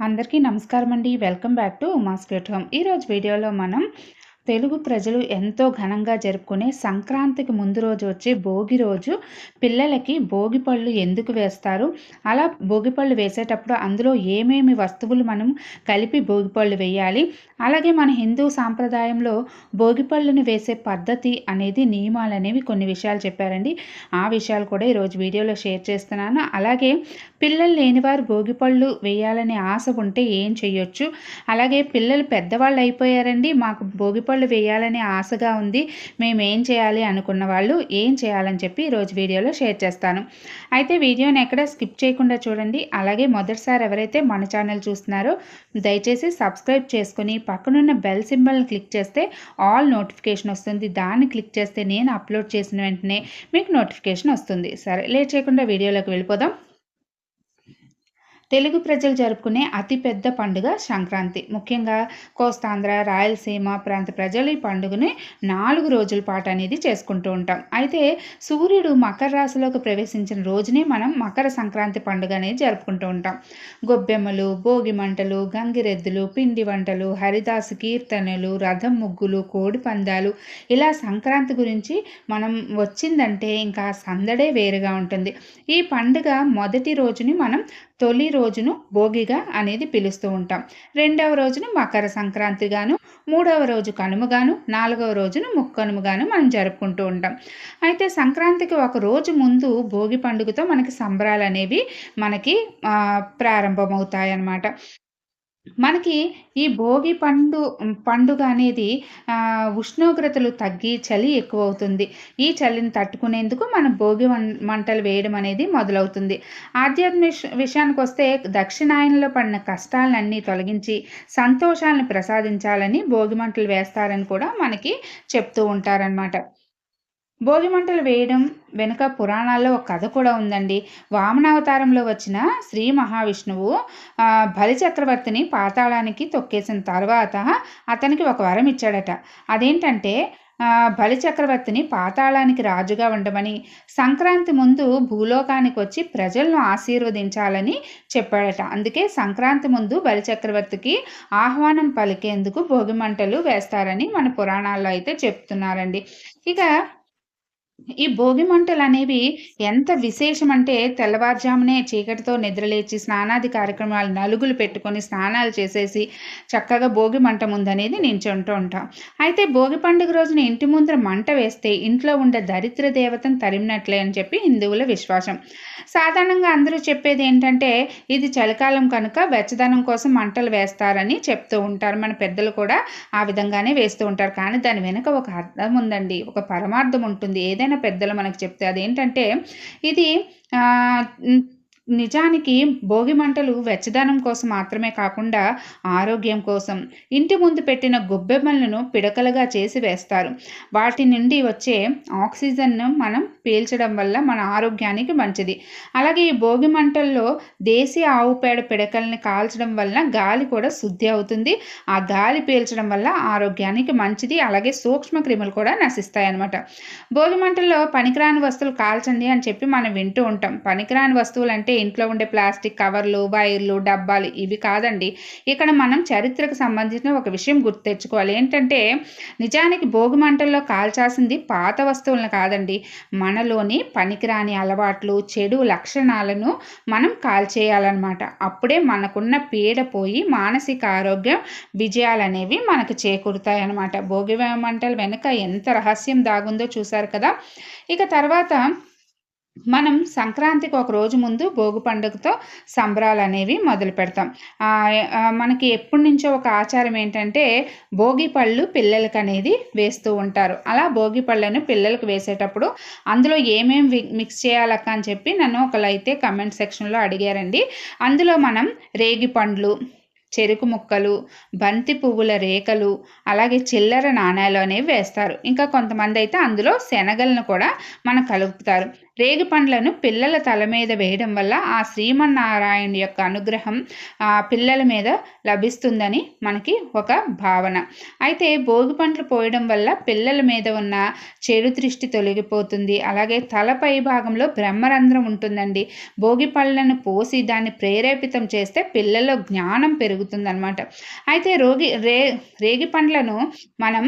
అందరికీ నమస్కారం అండి welcome back to Uma's get home. ఈరోజు వీడియోలో మనం తెలుగు ప్రజలు ఎంతో ఘనంగా జరుపుకునే సంక్రాంతికి ముందు రోజు వచ్చే భోగి రోజు పిల్లలకి భోగి పళ్ళు ఎందుకు వేస్తారు? అలా భోగి పళ్ళు వేసేటప్పుడు అందులో ఏమేమి వస్తువులు మనం కలిపి భోగి పళ్ళు వేయాలి? అలాగే మన హిందూ సాంప్రదాయంలో భోగి పళ్ళుని వేసే పద్ధతి అనేది నియమాలు అనేవి కొన్ని విషయాలు చెప్పారండి. ఆ విషయాలు కూడా ఈరోజు వీడియోలో షేర్ చేస్తున్నాను. అలాగే పిల్లలు లేనివారు భోగి పళ్ళు వేయాలనే ఆశ ఉంటే ఏం చేయొచ్చు? అలాగే పిల్లలు పెద్దవాళ్ళు అయిపోయారండి మాకు భోగి పళ్ళు వేయాలనే ఆశగా ఉంది. మేము ఏం చేయాలి అనుకున్న వాళ్ళు ఏం చేయాలని చెప్పి ఈరోజు వీడియోలో షేర్ చేస్తాను. అయితే వీడియోని ఎక్కడ స్కిప్ చేయకుండా చూడండి. అలాగే మొదటిసారి ఎవరైతే మన ఛానల్ చూస్తున్నారో దయచేసి సబ్స్క్రైబ్ చేసుకుని పక్కనున్న బెల్ సింబల్ని క్లిక్ చేస్తే ఆల్ నోటిఫికేషన్ వస్తుంది. దాన్ని క్లిక్ చేస్తే నేను అప్లోడ్ చేసిన వెంటనే మీకు నోటిఫికేషన్ వస్తుంది. సరే లేట్ చేయకుండా వీడియోలోకి వెళ్ళిపోదాం. తెలుగు ప్రజలు జరుపుకునే అతిపెద్ద పండుగ సంక్రాంతి. ముఖ్యంగా కోస్తాంధ్ర రాయలసీమ ప్రాంత ప్రజలు ఈ పండుగని నాలుగు రోజుల పాటు అనేది చేసుకుంటూ ఉంటాం. అయితే సూర్యుడు మకర రాశిలోకి ప్రవేశించిన రోజునే మనం మకర సంక్రాంతి పండుగ అనేది జరుపుకుంటూ ఉంటాం. గొబ్బెమ్మలు భోగి మంటలు గంగిరెద్దులు పిండి వంటలు హరిదాసు కీర్తనలు రథం ముగ్గులు కోడి పందాలు ఇలా సంక్రాంతి గురించి మనం వచ్చిందంటే ఇంకా సందడే వేరుగా ఉంటుంది. ఈ పండుగ మొదటి రోజుని మనం తొలి రోజును భోగిగా అనేది పిలుస్తూ ఉంటాం. రెండవ రోజును మకర సంక్రాంతిగాను మూడవ రోజు కనుమగాను నాలుగవ రోజును ముక్కనుమగాను మనం జరుపుకుంటూ ఉంటాం. అయితే సంక్రాంతికి ఒక రోజు ముందు భోగి పండుగతో మనకి సంబరాలు అనేవి మనకి ప్రారంభమవుతాయి అన్నమాట మనకి ఈ భోగి పండు పండుగ అనేది ఉష్ణోగ్రతలు తగ్గి చలి ఎక్కువ అవుతుంది ఈ చలిని తట్టుకునేందుకు మనం భోగి మంటలు వేయడం అనేది మొదలవుతుంది. ఆధ్యాత్మిక విషయానికి వస్తే దక్షిణాయనంలో పడిన కష్టాలన్నీ తొలగించి సంతోషాలను ప్రసాదించాలని భోగి మంటలు వేస్తారని కూడా మనకి చెప్తూ ఉంటారనమాట భోగిమంటలు వేయడం వెనుక పురాణాల్లో ఒక కథ కూడా ఉందండి. వామనావతారంలో వచ్చిన శ్రీ మహావిష్ణువు బలి చక్రవర్తిని పాతాళానికి తొక్కేసిన తర్వాత అతనికి ఒక వరం ఇచ్చాడట. అదేంటంటే బలి చక్రవర్తిని పాతాళానికి రాజుగా ఉండమని సంక్రాంతి ముందు భూలోకానికి వచ్చి ప్రజలను ఆశీర్వదించాలని చెప్పాడట. అందుకే సంక్రాంతి ముందు బలి చక్రవర్తికి ఆహ్వానం పలికేందుకు భోగిమంటలు వేస్తారని మన పురాణాల్లో అయితే చెప్తున్నారండి. ఇక ఈ భోగి మంటలు అనేవి ఎంత విశేషం అంటే తెల్లవారుజామునే చీకటితో నిద్రలేచి స్నానాది కార్యక్రమాలు నలుగులు పెట్టుకొని స్నానాలు చేసేసి చక్కగా భోగి మంట ముందనేది నించుంటూ ఉంటాం. అయితే భోగి పండుగ రోజున ఇంటి ముందర మంట వేస్తే ఇంట్లో ఉండే దరిద్ర దేవతను తరిమినట్లే అని చెప్పి హిందువుల విశ్వాసం. సాధారణంగా అందరూ చెప్పేది ఏంటంటే ఇది చలికాలం కనుక వెచ్చదనం కోసం మంటలు వేస్తారని చెప్తూ ఉంటారు. మన పెద్దలు కూడా ఆ విధంగానే వేస్తూ ఉంటారు. కానీ దాని వెనుక ఒక అర్థం ఉందండి. ఒక పరమార్థం ఉంటుంది. ఏదైనా పెద్దలు మనకు చెప్తే అదేంటంటే ఇది నిజానికి భోగి మంటలు వెచ్చదనం కోసం మాత్రమే కాకుండా ఆరోగ్యం కోసం ఇంటి ముందు పెట్టిన గొబ్బెమ్మలను పిడకలుగా చేసి వేస్తారు. వాటి నుండి వచ్చే ఆక్సిజన్ను మనం పీల్చడం వల్ల మన ఆరోగ్యానికి మంచిది. అలాగే ఈ భోగి మంటల్లో దేశీయ ఆవు పేడ పిడకల్ని కాల్చడం వల్ల గాలి కూడా శుద్ధి అవుతుంది. ఆ గాలి పీల్చడం వల్ల ఆరోగ్యానికి మంచిది. అలాగే సూక్ష్మ క్రిములు కూడా నశిస్తాయి అనమాట భోగి మంటల్లో పనికిరాని వస్తువులు కాల్చండి అని చెప్పి మనం వింటూ ఉంటాం. పనికిరాని వస్తువులు అంటే ఇంట్లో ఉండే ప్లాస్టిక్ కవర్లు వైర్లు డబ్బాలు ఇవి కాదండి. ఇక్కడ మనం చరిత్రకు సంబంధించిన ఒక విషయం గుర్తు తెచ్చుకోవాలి. ఏంటంటే నిజానికి భోగి మంటల్లో కాల్చాల్సింది పాత వస్తువులను కాదండి. మనలోని పనికిరాని అలవాట్లు చెడు లక్షణాలను మనం కాల్చేయాలన్నమాట. అప్పుడే మనకున్న పీడ పోయి మానసిక ఆరోగ్యం విజయాలనేవి మనకు చేకూరుతాయి అన్నమాట భోగి మంటలు వెనుక ఎంత రహస్యం దాగుందో చూశారు కదా? ఇక తర్వాత మనం సంక్రాంతికి ఒక రోజు ముందు భోగి పండుగతో సంబరాలు అనేవి మొదలు పెడతాం. మనకి ఎప్పటి నుంచో ఒక ఆచారం ఏంటంటే భోగి పళ్ళు పిల్లలకి అనేది వేస్తూ ఉంటారు. అలా భోగి పళ్ళను పిల్లలకు వేసేటప్పుడు అందులో ఏమేమి మిక్స్ చేయాలక్క అని చెప్పి నన్ను ఒకళ్ళైతే కమెంట్ సెక్షన్లో అడిగారండి. అందులో మనం రేగి పండ్లు చెరుకు ముక్కలు బంతి పువ్వుల రేకలు అలాగే చిల్లర నాణాలు అనేవి వేస్తారు. ఇంకా కొంతమంది అయితే అందులో శనగలను కూడా మనం కలుపుతారు. రేగి పండ్లను పిల్లల తల మీద వేయడం వల్ల ఆ శ్రీమన్నారాయణ యొక్క అనుగ్రహం ఆ పిల్లల మీద లభిస్తుందని మనకి ఒక భావన. అయితే భోగి పండ్లు పోయడం వల్ల పిల్లల మీద ఉన్న చెడు దృష్టి తొలగిపోతుంది. అలాగే తలపై భాగంలో బ్రహ్మరంధ్రం ఉంటుందండి. భోగి పళ్ళను పోసి దాన్ని ప్రేరేపితం చేస్తే పిల్లల్లో జ్ఞానం పెరుగుతుందన్నమాట. అయితే రోగి రే రేగి పండ్లను మనం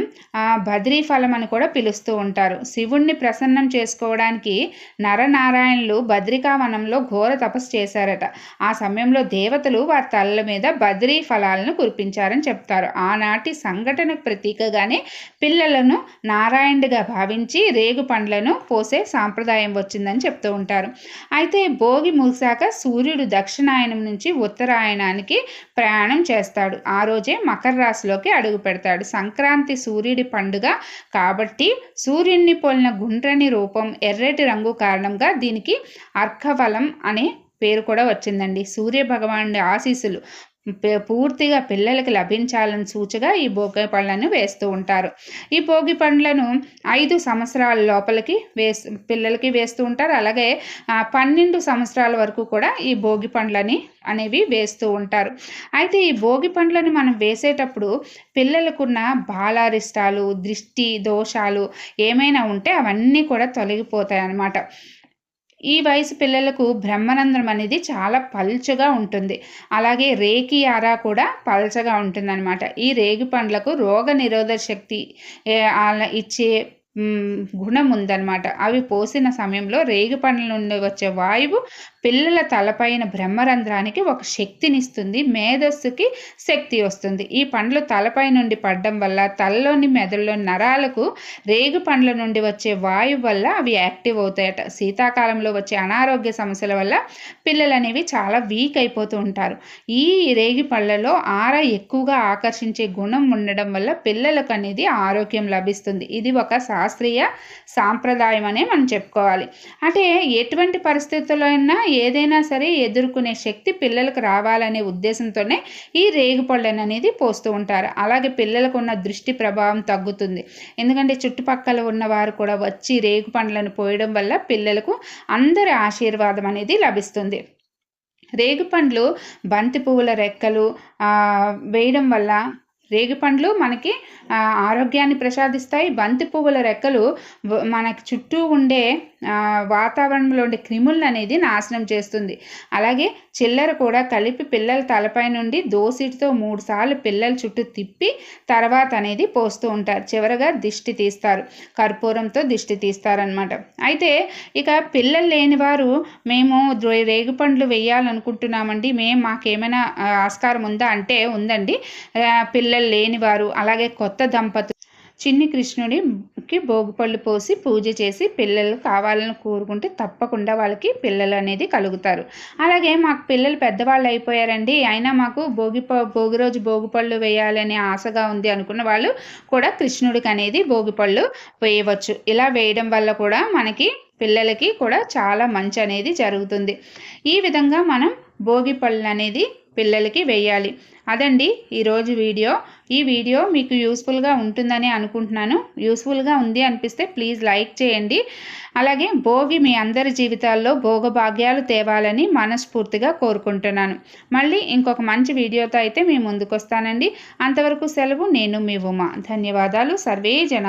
బద్రీ ఫలం అని కూడా పిలుస్తూ ఉంటారు. శివుణ్ణి ప్రసన్నం చేసుకోవడానికి నరనారాయణులు బద్రికావనంలో ఘోర తపస్సు చేశారట. ఆ సమయంలో దేవతలు వారి తలల మీద బద్రీ ఫలాలను కురిపించారని చెప్తారు. ఆనాటి సంఘటనకు ప్రతీకగానే పిల్లలను నారాయణుడిగా భావించి రేగు పండ్లను పోసే సాంప్రదాయం వచ్చిందని చెప్తూ ఉంటారు. అయితే భోగి ముగిశాక సూర్యుడు దక్షిణాయనం నుంచి ఉత్తరాయణానికి ప్రయాణం చేస్తాడు. ఆ రోజే మకర రాశిలోకి అడుగు పెడతాడు. సంక్రాంతి సూర్యుడి పండుగ కాబట్టి సూర్యుడిని పోలిన గుండ్రని రూపం ఎర్రటి రంగు కారణంగా దీనికి అర్కఫలం అనే పేరు కూడా వచ్చిందండి. సూర్య భగవానుడి ఆశీస్సులు పూర్తిగా పిల్లలకి లభించాలని సూచగా ఈ భోగి పళ్ళను వేస్తూ ఉంటారు. ఈ భోగి పండ్లను ఐదు సంవత్సరాల లోపలికి వేస్ పిల్లలకి వేస్తూ ఉంటారు. అలాగే పన్నెండు సంవత్సరాల వరకు కూడా ఈ భోగి పండ్లని అనేవి వేస్తూ ఉంటారు. అయితే ఈ భోగి పండ్లను మనం వేసేటప్పుడు పిల్లలకున్న బాలారిష్టాలు దృష్టి దోషాలు ఏమైనా ఉంటే అవన్నీ కూడా తొలగిపోతాయి అన్నమాట ఈ వయసు పిల్లలకు బ్రహ్మరంధ్రం అనేది చాలా పల్చగా ఉంటుంది. అలాగే రేకి ఆరా కూడా పల్చగా ఉంటుందన్నమాట. ఈ రేగి పండ్లకు రోగ నిరోధక శక్తి ఇచ్చే గుణం ఉందన్నమాట. అవి పోసిన సమయంలో రేగి పండ్ల నుండి వచ్చే వాయువు పిల్లల తలపైన బ్రహ్మరంధ్రానికి ఒక శక్తినిస్తుంది మేధస్సుకి శక్తి వస్తుంది. ఈ పండ్లు తలపై నుండి పడడం వల్ల తలలోని మెదడులోని నరాలకు రేగు పండ్ల నుండి వచ్చే వాయువు వల్ల అవి యాక్టివ్ అవుతాయట. శీతాకాలంలో వచ్చే అనారోగ్య సమస్యల వల్ల పిల్లలు అనేవి చాలా వీక్ అయిపోతూ ఉంటారు. ఈ రేగి పళ్ళలో ఆర ఎక్కువగా ఆకర్షించే గుణం ఉండడం వల్ల పిల్లలకు అనేది ఆరోగ్యం లభిస్తుంది. ఇది ఒక శాస్త్రీయ సాంప్రదాయం అనే మనం చెప్పుకోవాలి. అంటే ఎటువంటి పరిస్థితుల్లో అయినా ఏదైనా సరే ఎదుర్కొనే శక్తి పిల్లలకు రావాలనే ఉద్దేశంతోనే ఈ రేగుపళ్ళను అనేది పోస్తూ ఉంటారు. అలాగే పిల్లలకు ఉన్న దృష్టి ప్రభావం తగ్గుతుంది. ఎందుకంటే చుట్టుపక్కల ఉన్న వారు కూడా వచ్చి రేగు పండ్లను పోయడం వల్ల పిల్లలకు అందరి ఆశీర్వాదం అనేది లభిస్తుంది. రేగుపండ్లు బంతి పువ్వుల రెక్కలు వేయడం వల్ల రేగిపండ్లు మనకి ఆరోగ్యాన్ని ప్రసాదిస్తాయి. బంతి పువ్వుల రెక్కలు మనకి చుట్టూ ఉండే వాతావరణంలో ఉండే క్రిములను అనేది నాశనం చేస్తుంది. అలాగే చిల్లర కూడా కలిపి పిల్లల తలపై నుండి దోసిటితో మూడు సార్లు పిల్లల చుట్టూ తిప్పి తర్వాత అనేది పోస్తూ ఉంటారు. చివరగా దిష్టి తీస్తారు. కర్పూరంతో దిష్టి తీస్తారనమాట అయితే ఇక పిల్లలు లేని వారు మేము రేగుపండ్లు వేయాలనుకుంటున్నామండి. మేము మాకేమైనా ఆస్కారం ఉందా? అంటే ఉందండి. పిల్లలు లేనివారు అలాగే కొత్త దంపతులు. చిన్ని కృష్ణుడి కి భోగిపళ్ళు పోసి పూజ చేసి పిల్లలు కావాలని కోరుకుంటే తప్పకుండా వాళ్ళకి పిల్లలు అనేది కలుగుతారు. అలాగే మాకు పిల్లలు పెద్దవాళ్ళు అయిపోయారండి. అయినా మాకు భోగి భోగి రోజు భోగిపళ్ళు వేయాలని ఆశగా ఉంది అనుకున్న వాళ్ళు కూడా కృష్ణుడికి అనేది భోగిపళ్ళు వేయవచ్చు. ఇలా వేయడం వల్ల కూడా మనకి పిల్లలకి కూడా చాలా మంచి అనేది జరుగుతుంది. ఈ విధంగా మనం భోగి పళ్ళు అనేది పిల్లలకి వేయాలి. అదండి ఈరోజు వీడియో. ఈ వీడియో మీకు యూస్ఫుల్గా ఉంటుందని అనుకుంటున్నాను. యూస్ఫుల్గా ఉంది అనిపిస్తే ప్లీజ్ లైక్ చేయండి. అలాగే భోగి మీ అందరి జీవితాల్లో భోగభాగ్యాలు తేవాలని మనస్ఫూర్తిగా కోరుకుంటున్నాను. మళ్ళీ ఇంకొక మంచి వీడియోతో అయితే మీ ముందుకు వస్తానండి అంతవరకు సెలవు నేను మీ ఉమా. ధన్యవాదాలు. సర్వే జన